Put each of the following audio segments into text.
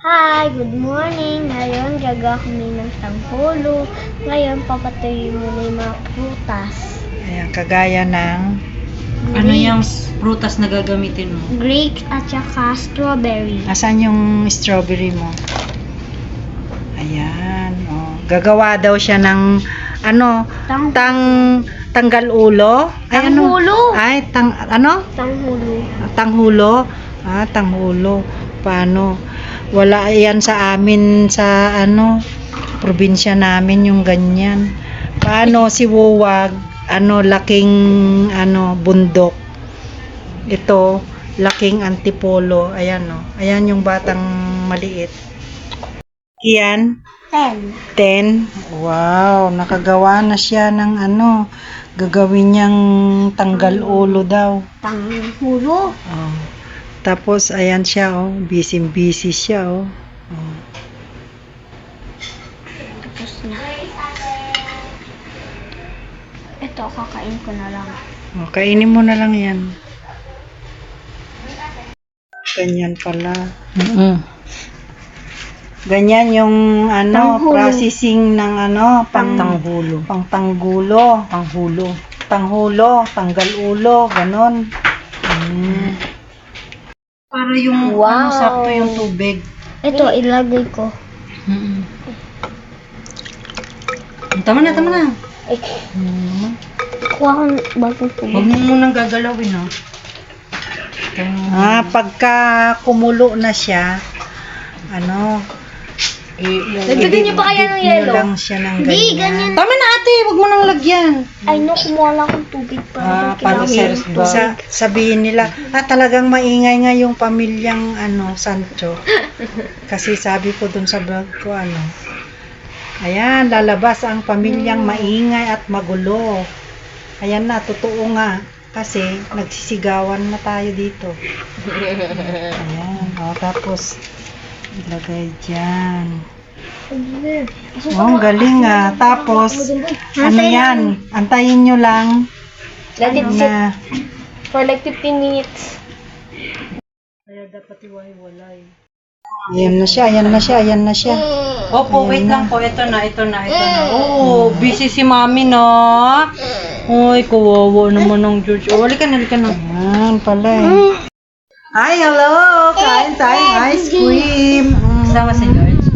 Hi, good morning. Ngayon, gaga kami ng tanghulo. Ngayon, papatuloy muna yung mga prutas. Ayan, kagaya ng Ano yung prutas na gagamitin mo? Grapes at saka strawberry. Asan yung strawberry mo? Ayan, oh. Gagawa daw siya ng ano, Tang tang tanggal ulo. Ay, ano? Tanghulo. Ay, tang ano? tanghulo. Tanghulo. Ah, tanghulo. Paano? Wala yan sa amin sa ano, probinsya namin yung ganyan. Paano si Wuwag, ano, laking ano, bundok. Ito, laking antipolo. Ayan no. Ayan yung batang maliit. Iyan, Ten. 10. Wow, nakagawa na siya ng ano, gagawin niyang tanggal ulo daw. Tanghulo. Oh. Tapos, ayan siya, oh. Busy-busy siya, oh. oh. Tapos na. Ito, kakain ko na lang. oh. Kainin mo na lang yan. Ganyan pala. Ganyan yung, ano, Tanghulo. processing ng, ano, pang, Tanghulo. pang tanggulo. Panghulo. Tanghulo, tanggal ulo, ganon. Mm. Para yung, Wow. ano, sakto yung tubig. Ito, ilagay ko. Mm-mm. Tama na, tama na. Ay, Mm. kuha ko ng bagong Huwag tubig. mo munang gagalawin, ha? Ah, pagka kumulo na siya, ano, Dagdagan niyo pa kaya ng yelo? lang siya ng Hindi, ganyan. ganyan. Tama na, ate. Huwag mo nang lagyan. Ay, no, kumuha lang akong tubig para Ah, para sa-. Sa, sabihin nila, ah talagang maingay nga yung pamilyang ano, Sancho. Kasi sabi ko dun sa vlog ko, ano, ayan, lalabas ang pamilyang maingay at magulo. Ayan na, totoo nga. Kasi nagsisigawan na tayo dito. Ayan, o, tapos ilagay dyan. Oh, ang galing ah. Tapos, ano yan? Antayin nyo lang Let it sit na for like 15 minutes. Kaya dapat iwalay. Ayan na siya, ayan na siya, ayan na siya. Opo, wait lang po. Ito na, ito na, ito na. Oh, busy si mami, no? Uy, kawawa naman ng George. Oh, halika na, halika na. Ayan pala eh. Hi, hello! Kain tayong ice cream. Kasama si George.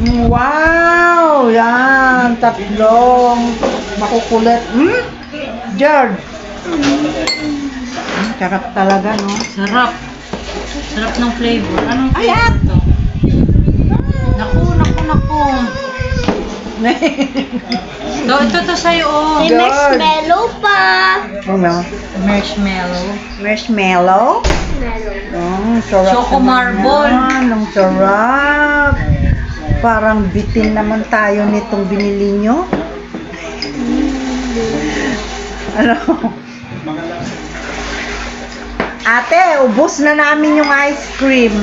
Mm, Wow! Yan, tatlong makukulit. Hmm? George! Mm, Sarap talaga, no? Sarap. Sarap ng flavor. Anong flavor to? So, ito to sa'yo, oh. May God. marshmallow pa. Ano? Marshmallow. Marshmallow? Mm, sarap Choco naman marble. yan. Ang sarap. Parang bitin naman tayo nitong binili nyo. Ano? Ate, ubos na namin yung ice cream.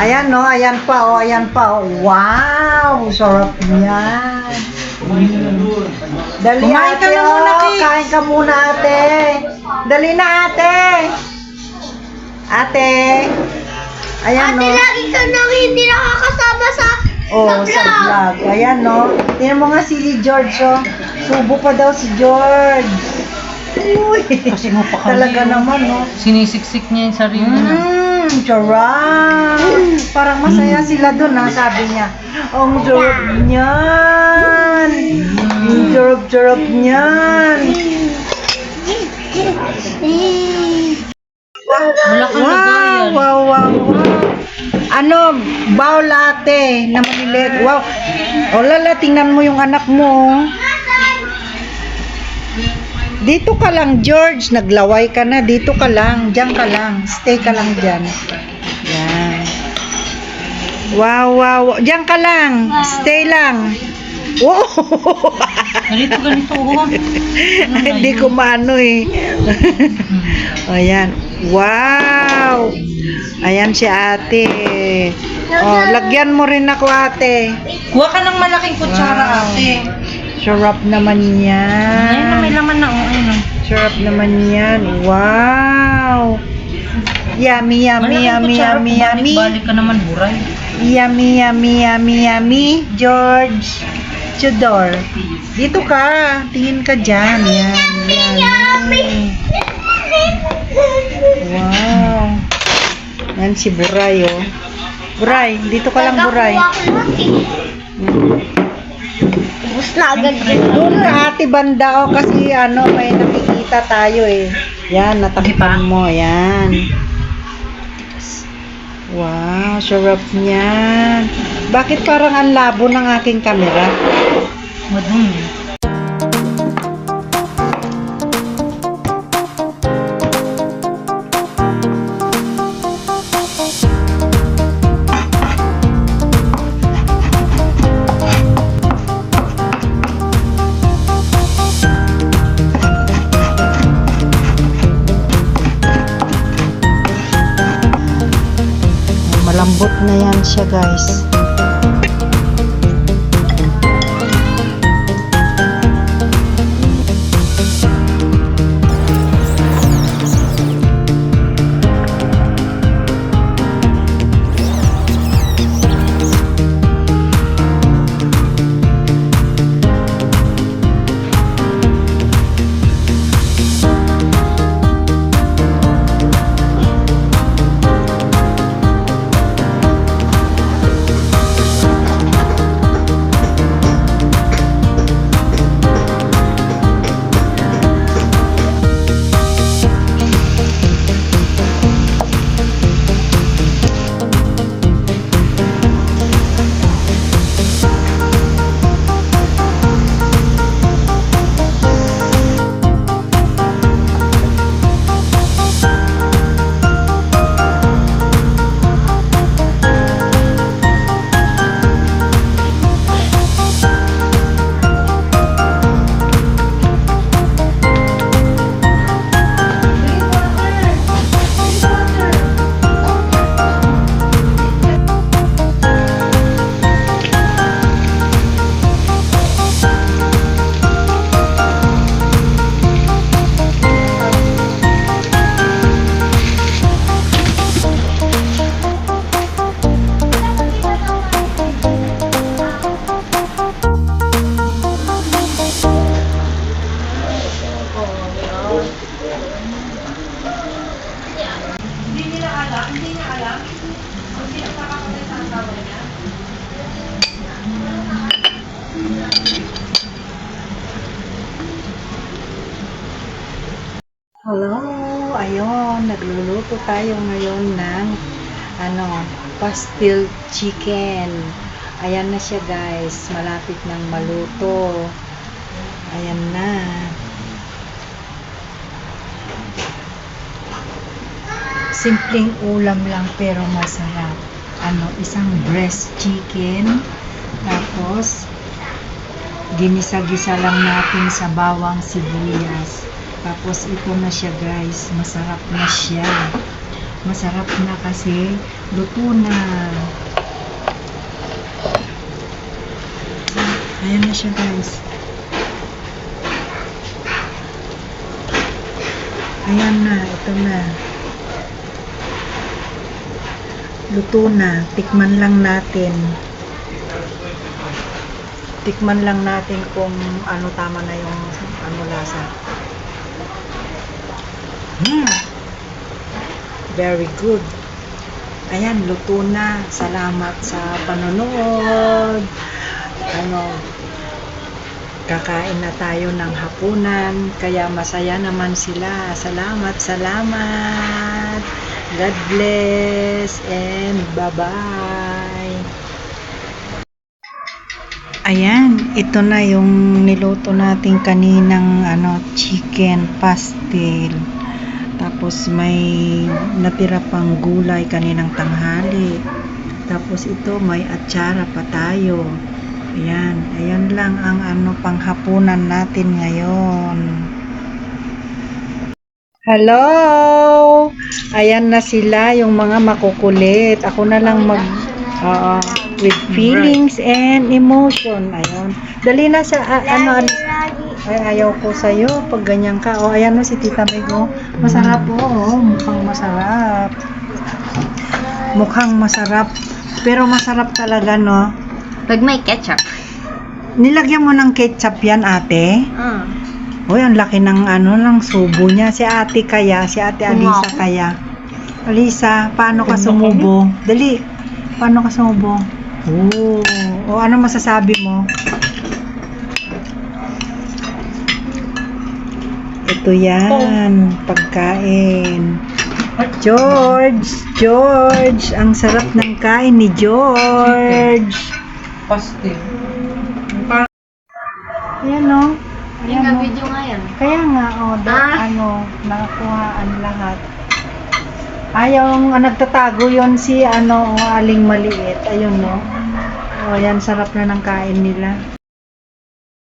Ayan no, ayan pa oh, ayan pa oh. Wow, sarap niyan. Mm. Dali Kumain ka ate, na muna, oh. Kain ka muna ate. Dali na ate. Ate. Ayan no. lagi ka nang hindi nakakasama sa Oh, sa vlog. Ayan, no? Tingnan mo nga si George, oh. Subo pa daw si George. Uy. Kasi mo pa kami, Talaga oh. naman, no? Sinisiksik niya yung sarili niya. Mmm, charap. Parang masaya sila dun, ha, sabi niya. Ang sarap niyan. Ang sarap-sarap niyan. Wala kang Wow, lagayan. wow, wow, wow. Ano, bao latte na maliliit. Wow. O lala, tingnan mo yung anak mo. Dito ka lang, George. Naglaway ka na. Dito ka lang. Diyan ka lang. Stay ka lang dyan. Yan. Wow, wow. Diyan ka lang. Stay lang. Wow. Ganito, ganito. Hindi ko maano eh. Ayan. Wow! Ayan si ate. Oh, lagyan mo rin ako ate. Kuha ka ng malaking kutsara, Wow. ate. Sarap naman Ayun na, may yan. laman na, oh. Sarap naman yan. Wow! Yummy, yummy, yummy, yummy, yummy. Balik ka naman, buray. Yummy, yummy, yummy, yummy. George. Tudor. Dito ka. Tingin ka dyan. Yan. Yummy. Wow. Yan si Buray, oh. Buray, dito ka lang, Buray. Nagakuha na agad. Doon ate banda, oh, kasi ano, may nakikita tayo eh. Yan, natakpan mo. Yan. Wow, sarap niyan. Bakit parang ang labo ng aking kamera? Madumi. Na yan siya, guys. Hello, ayun, nagluluto tayo ngayon ng ano, pastil chicken. Ayan na siya guys, malapit nang maluto. Ayan na. Simpleng ulam lang pero masarap. Ano, isang breast chicken. Tapos, ginisa-gisa lang natin sa bawang sibuyas. Tapos ito na siya guys, masarap na siya. Masarap na kasi luto na. Ayan na siya guys. Ayan na, ito na. Luto na, tikman lang natin. Tikman lang natin kung ano tama na yung ano lasa. Mm. Very good. Ayan, luto na. Salamat sa panonood. Ano, kakain na tayo ng hapunan. Kaya masaya naman sila. Salamat, salamat. God bless and bye-bye. Ayan, ito na yung niluto natin kaninang ano, chicken pastel. Tapos may natira pang gulay kaninang tanghali. Tapos ito may atsara pa tayo. Ayan, ayan lang ang ano panghapunan natin ngayon. Hello! Ayan na sila, yung mga makukulit. Ako na lang mag... Oo. with feelings and emotion. Ayun. Dali na sa a- ano. Lagi. Ay, ayaw ko sa'yo pag ganyan ka. O, ayan o si Tita Meg, oh. Masarap po, oh. Mukhang masarap. Mukhang masarap. Pero masarap talaga, no? Pag may ketchup. Nilagyan mo ng ketchup yan, ate? Ah. Uy, ang laki ng ano, ng subo niya. Si ate kaya, si ate Alisa kaya. Alisa, paano ka sumubo? Dali, paano ka sumubo? Oo. O ano masasabi mo? Ito yan, pagkain. George, George, ang sarap ng kain ni George. Pastil. Ayan o. Ayan o. video nga yan. Kaya nga, oh, da, Ah. ano, nakakuhaan lahat. Ayaw, nga nagtatago yon si, ano, aling maliit. Ayun, no. Oh, yan, sarap na ng kain nila.